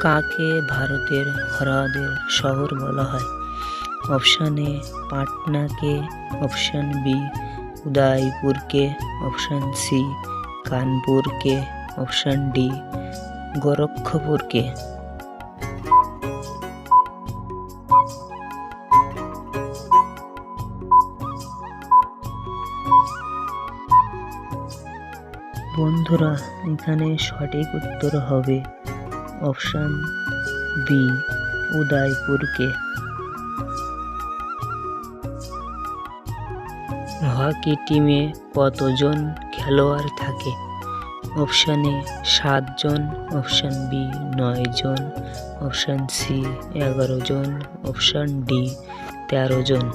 কাকে ভারতের হ্রদের শহর বলা হয়? অপশান এ পাটনাকে। অপশান বি উদয়পুরকে। অপশান সি কানপুরকে। অপশান ডি গোরক্ষপুরকে। বন্ধুরা, এখানে সঠিক উত্তর হবে অপশান বি, উদয়পুরকে। হকি টিমে কতজন খেলোয়াড় থাকে? অপশান এ, সাতজন। অপশান বি নয় জন অপশান সি এগারো জন অপশান ডি তেরো জন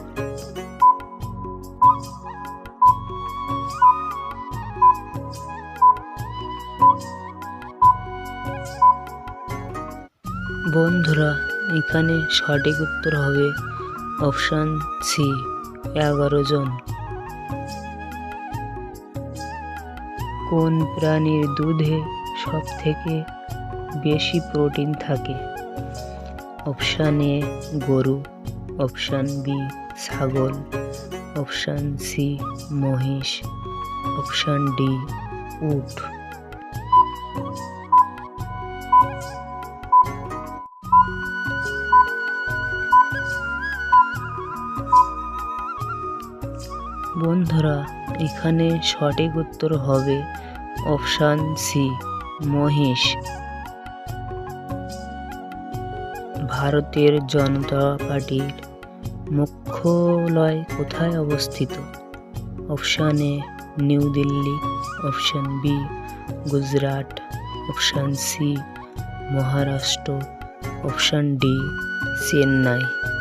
বন্ধুরা, এখানে সঠিক উত্তর হবে অপশান সি এগারো জন। কোন প্রাণীর দুধে সব থেকে বেশি প্রোটিন থাকে? অপশান এ গরু অপশান বি ছাগল অপশান সি মহিষ অপশান ডি উট। বন্ধুরা, এখানে সঠিক উত্তর হবে অপশান সি মহিষ। ভারতের জনতা পার্টির মুখ্যালয় কোথায় অবস্থিত? Option A new Delhi. Option B Gujarat. Option C Maharashtra. Option D Chennai.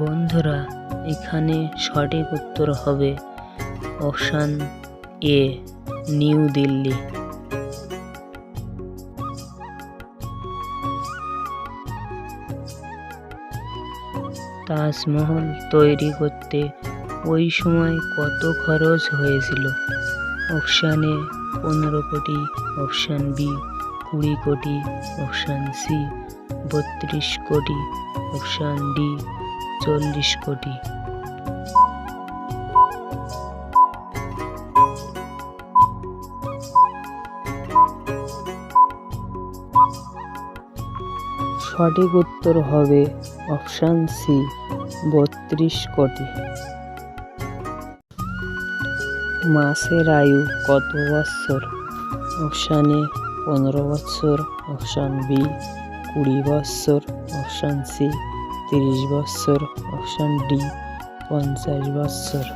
বন্ধুরা, এখানে সঠিক উত্তর হবে option A, new Delhi. Taj Mahal তৈরি করতে ওই সময় কত খরচ হয়েছিল? অপশান এ, পনেরো কোটি, অপশান বি, কুড়ি কোটি, অপশান সি, বত্রিশ কোটি, অপশান ডি চল্লিশ কোটি। সঠিক উত্তর হবে অপশান সি বত্রিশ কোটি। মাছের আয়ু কত বৎসর? অপশান এ পনেরো বৎসর অপশান বি কুড়ি বৎসর অপশান সি তিরিশ বৎসর অপশান ডি পঞ্চাশ বৎসর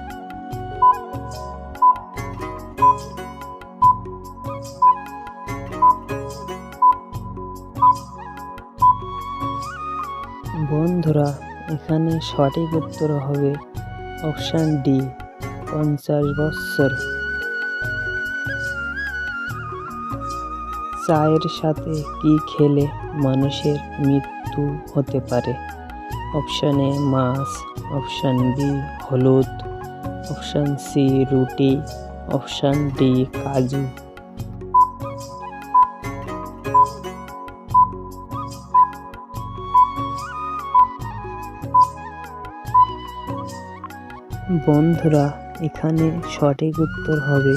বন্ধুরা, এখানে সঠিক উত্তর হবে অপশান ডি পঞ্চাশ বৎসর চায়ের সাথে কি খেলে মানুষের মৃত্যু হতে পারে? অপশান এ মাছ। অপশান বি হলুদ। অপশান সি রুটি। অপশান ডি কাজু। বন্ধুরা, এখানে সঠিক উত্তর হবে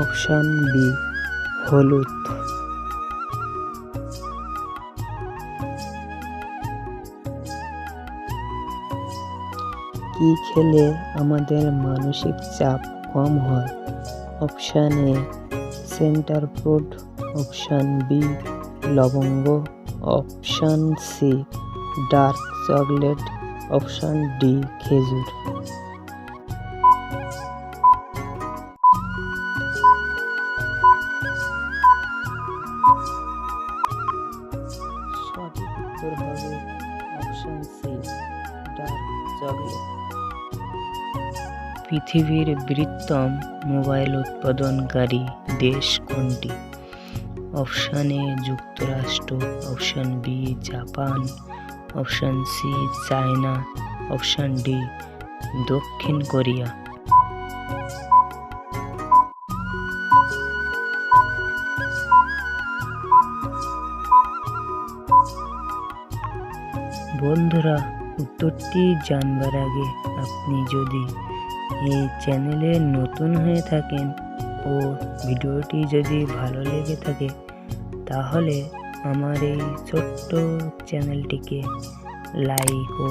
অপশান বি, হলুদ। কি খেলে আমাদের মানসিক চাপ কম হয়? Option A, centre fruit option B, লবঙ্গ, option C, dark chocolate, option D, খেজুর। সঠিক উত্তর হবে অপশান সি, ডার্ক চকলেট। পৃথিবীর বৃহত্তম মোবাইল উৎপাদনকারী দেশ কোনটি? অপশান এ, যুক্তরাষ্ট্র, option B, Japan, option C, China, option D, দক্ষিণ কোরিয়া। বন্ধুরা, উত্তরটি জানবার আগে আপনি যদি এই চ্যানেলে নতুন হয়ে থাকেন ও ভিডিওটি যদি ভালো লেগে থাকে, তাহলে আমার এই ছোট্ট চ্যানেলটিকে লাইক ও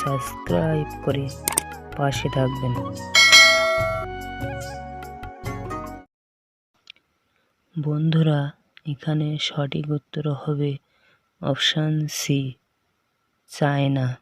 সাবস্ক্রাইব করে পাশে থাকবেন। বন্ধুরা, এখানে সঠিক উত্তর হবে অপশান সি, চায়না।